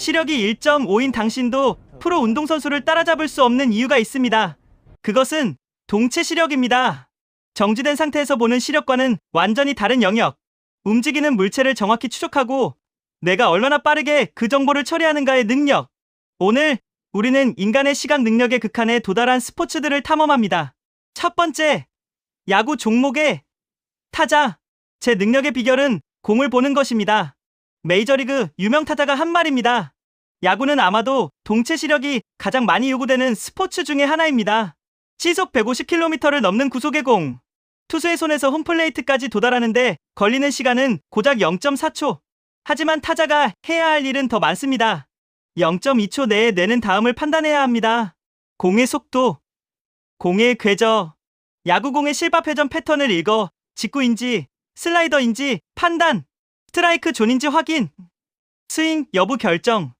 시력이 1.5인 당신도 프로 운동선수를 따라잡을 수 없는 이유가 있습니다. 그것은 동체 시력입니다. 정지된 상태에서 보는 시력과는 완전히 다른 영역. 움직이는 물체를 정확히 추적하고 내가 얼마나 빠르게 그 정보를 처리하는가의 능력. 오늘 우리는 인간의 시각 능력의 극한에 도달한 스포츠들을 탐험합니다. 첫 번째, 야구 종목의 타자. 제 능력의 비결은 공을 보는 것입니다. 메이저리그 유명 타자가 한 말입니다. 야구는 아마도 동체 시력이 가장 많이 요구되는 스포츠 중의 하나입니다. 시속 150km를 넘는 구속의 공. 투수의 손에서 홈플레이트까지 도달하는데 걸리는 시간은 고작 0.4초. 하지만 타자가 해야 할 일은 더 많습니다. 0.2초 내에 내는 다음을 판단해야 합니다. 공의 속도, 공의 궤적, 야구공의 실밥 회전 패턴을 읽어 직구인지 슬라이더인지 판단, 스트라이크 존인지 확인, 스윙 여부 결정.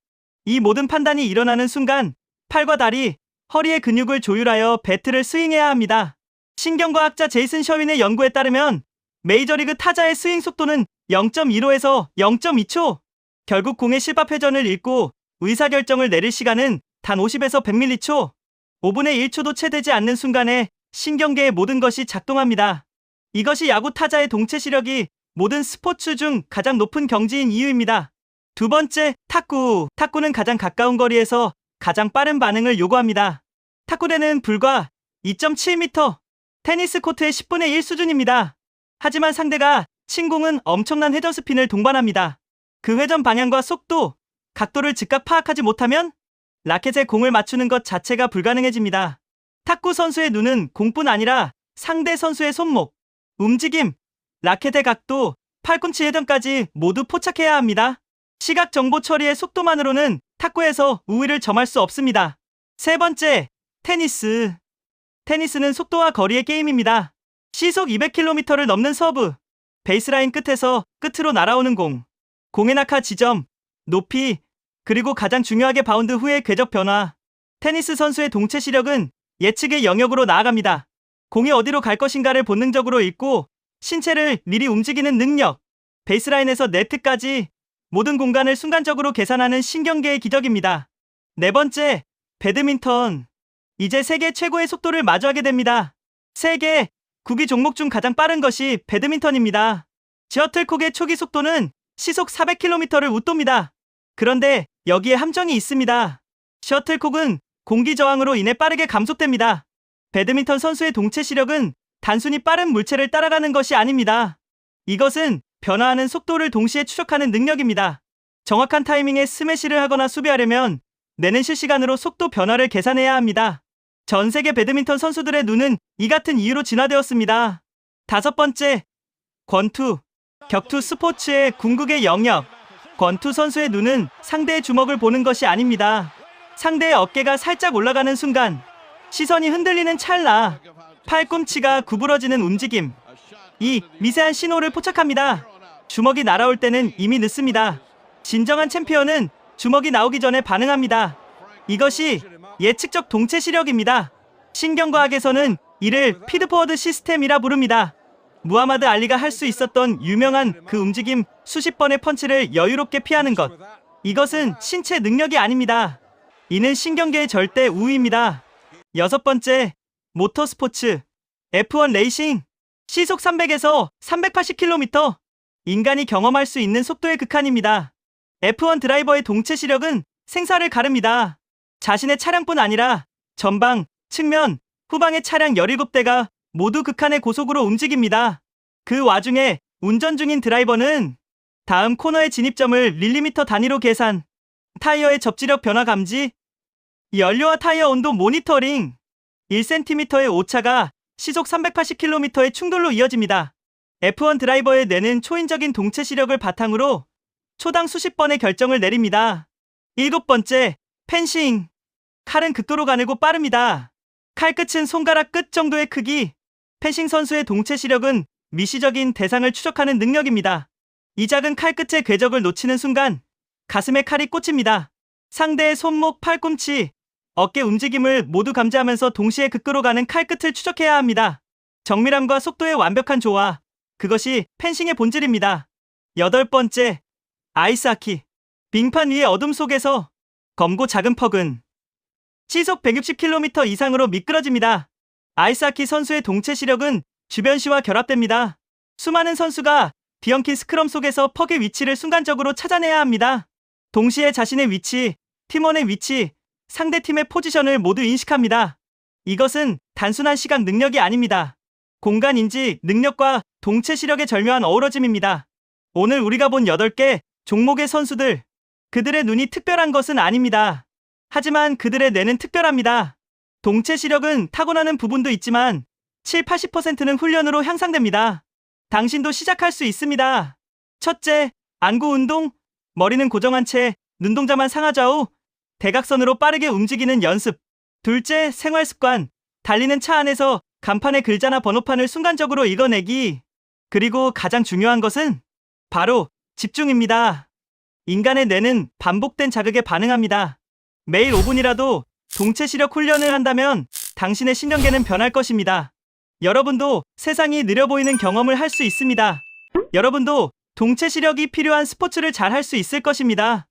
이 모든 판단이 일어나는 순간 팔과 다리, 허리의 근육을 조율하여 배트를 스윙해야 합니다. 신경과학자 제이슨 셔윈의 연구에 따르면 메이저리그 타자의 스윙 속도는 0.15에서 0.2초. 결국 공의 실밥 회전을 읽고 의사결정을 내릴 시간은 단 50에서 100m초. 5분의 1초도 채 되지 않는 순간에 신경계의 모든 것이 작동합니다. 이것이 야구 타자의 동체 시력이 모든 스포츠 중 가장 높은 경지인 이유입니다. 두 번째, 탁구. 탁구는 가장 가까운 거리에서 가장 빠른 반응을 요구합니다. 탁구대는 불과 2.7m, 테니스 코트의 10분의 1 수준입니다. 하지만 상대가 친공은 엄청난 회전 스핀을 동반합니다. 그 회전 방향과 속도, 각도를 즉각 파악하지 못하면 라켓에 공을 맞추는 것 자체가 불가능해집니다. 탁구 선수의 눈은 공뿐 아니라 상대 선수의 손목, 움직임, 라켓의 각도, 팔꿈치 회전까지 모두 포착해야 합니다. 시각 정보 처리의 속도만으로는 탁구에서 우위를 점할 수 없습니다. 세 번째, 테니스. 테니스는 속도와 거리의 게임입니다. 시속 200km를 넘는 서브, 베이스라인 끝에서 끝으로 날아오는 공, 공의 낙하 지점, 높이, 그리고 가장 중요하게 바운드 후의 궤적 변화. 테니스 선수의 동체 시력은 예측의 영역으로 나아갑니다. 공이 어디로 갈 것인가를 본능적으로 읽고 신체를 미리 움직이는 능력, 베이스라인에서 네트까지 모든 공간을 순간적으로 계산하는 신경계의 기적입니다. 네 번째, 배드민턴. 이제 세계 최고의 속도를 마주하게 됩니다. 세계 구기 종목 중 가장 빠른 것이 배드민턴입니다. 셔틀콕의 초기 속도는 시속 400km를 웃돕니다. 그런데 여기에 함정이 있습니다. 셔틀콕은 공기 저항으로 인해 빠르게 감속됩니다. 배드민턴 선수의 동체 시력은 단순히 빠른 물체를 따라가는 것이 아닙니다. 이것은 변화하는 속도를 동시에 추적하는 능력입니다. 정확한 타이밍에 스매시를 하거나 수비하려면 내는 실시간으로 속도 변화를 계산해야 합니다. 전 세계 배드민턴 선수들의 눈은 이 같은 이유로 진화되었습니다. 다섯 번째, 권투. 격투 스포츠의 궁극의 영역. 권투 선수의 눈은 상대의 주먹을 보는 것이 아닙니다. 상대의 어깨가 살짝 올라가는 순간, 시선이 흔들리는 찰나, 팔꿈치가 구부러지는 움직임. 이 미세한 신호를 포착합니다. 주먹이 날아올 때는 이미 늦습니다. 진정한 챔피언은 주먹이 나오기 전에 반응합니다. 이것이 예측적 동체 시력입니다. 신경과학에서는 이를 피드포워드 시스템이라 부릅니다. 무하마드 알리가 할 수 있었던 유명한 그 움직임 수십 번의 펀치를 여유롭게 피하는 것. 이것은 신체 능력이 아닙니다. 이는 신경계의 절대 우위입니다. 여섯 번째, 모터스포츠. F1 레이싱. 시속 300에서 380km. 인간이 경험할 수 있는 속도의 극한입니다. F1 드라이버의 동체 시력은 생사를 가릅니다. 자신의 차량뿐 아니라 전방, 측면, 후방의 차량 17대가 모두 극한의 고속으로 움직입니다. 그 와중에 운전 중인 드라이버는 다음 코너의 진입점을 릴리미터 단위로 계산, 타이어의 접지력 변화 감지, 연료와 타이어 온도 모니터링, 1cm의 오차가 시속 380km의 충돌로 이어집니다. F1 드라이버의 뇌는 초인적인 동체 시력을 바탕으로 초당 수십 번의 결정을 내립니다. 일곱 번째, 펜싱. 칼은 극도로 가늘고 빠릅니다. 칼 끝은 손가락 끝 정도의 크기. 펜싱 선수의 동체 시력은 미시적인 대상을 추적하는 능력입니다. 이 작은 칼 끝의 궤적을 놓치는 순간 가슴에 칼이 꽂힙니다. 상대의 손목, 팔꿈치, 어깨 움직임을 모두 감지하면서 동시에 극도로 가는 칼 끝을 추적해야 합니다. 정밀함과 속도의 완벽한 조화. 그것이 펜싱의 본질입니다. 여덟 번째, 아이스하키. 빙판 위의 어둠 속에서 검고 작은 퍽은 시속 160km 이상으로 미끄러집니다. 아이스하키 선수의 동체 시력은 주변 시와 결합됩니다. 수많은 선수가 뒤엉킨 스크럼 속에서 퍽의 위치를 순간적으로 찾아내야 합니다. 동시에 자신의 위치, 팀원의 위치, 상대 팀의 포지션을 모두 인식합니다. 이것은 단순한 시각 능력이 아닙니다. 공간 인지 능력과 동체 시력의 절묘한 어우러짐입니다. 오늘 우리가 본 8개 종목의 선수들, 그들의 눈이 특별한 것은 아닙니다. 하지만 그들의 뇌는 특별합니다. 동체 시력은 타고나는 부분도 있지만 7, 80%는 훈련으로 향상됩니다. 당신도 시작할 수 있습니다. 첫째, 안구 운동, 머리는 고정한 채 눈동자만 상하좌우 대각선으로 빠르게 움직이는 연습. 둘째, 생활 습관, 달리는 차 안에서 간판의 글자나 번호판을 순간적으로 읽어내기. 그리고 가장 중요한 것은 바로 집중입니다. 인간의 뇌는 반복된 자극에 반응합니다. 매일 5분이라도 동체 시력 훈련을 한다면 당신의 신경계는 변할 것입니다. 여러분도 세상이 느려 보이는 경험을 할 수 있습니다. 여러분도 동체 시력이 필요한 스포츠를 잘 할 수 있을 것입니다.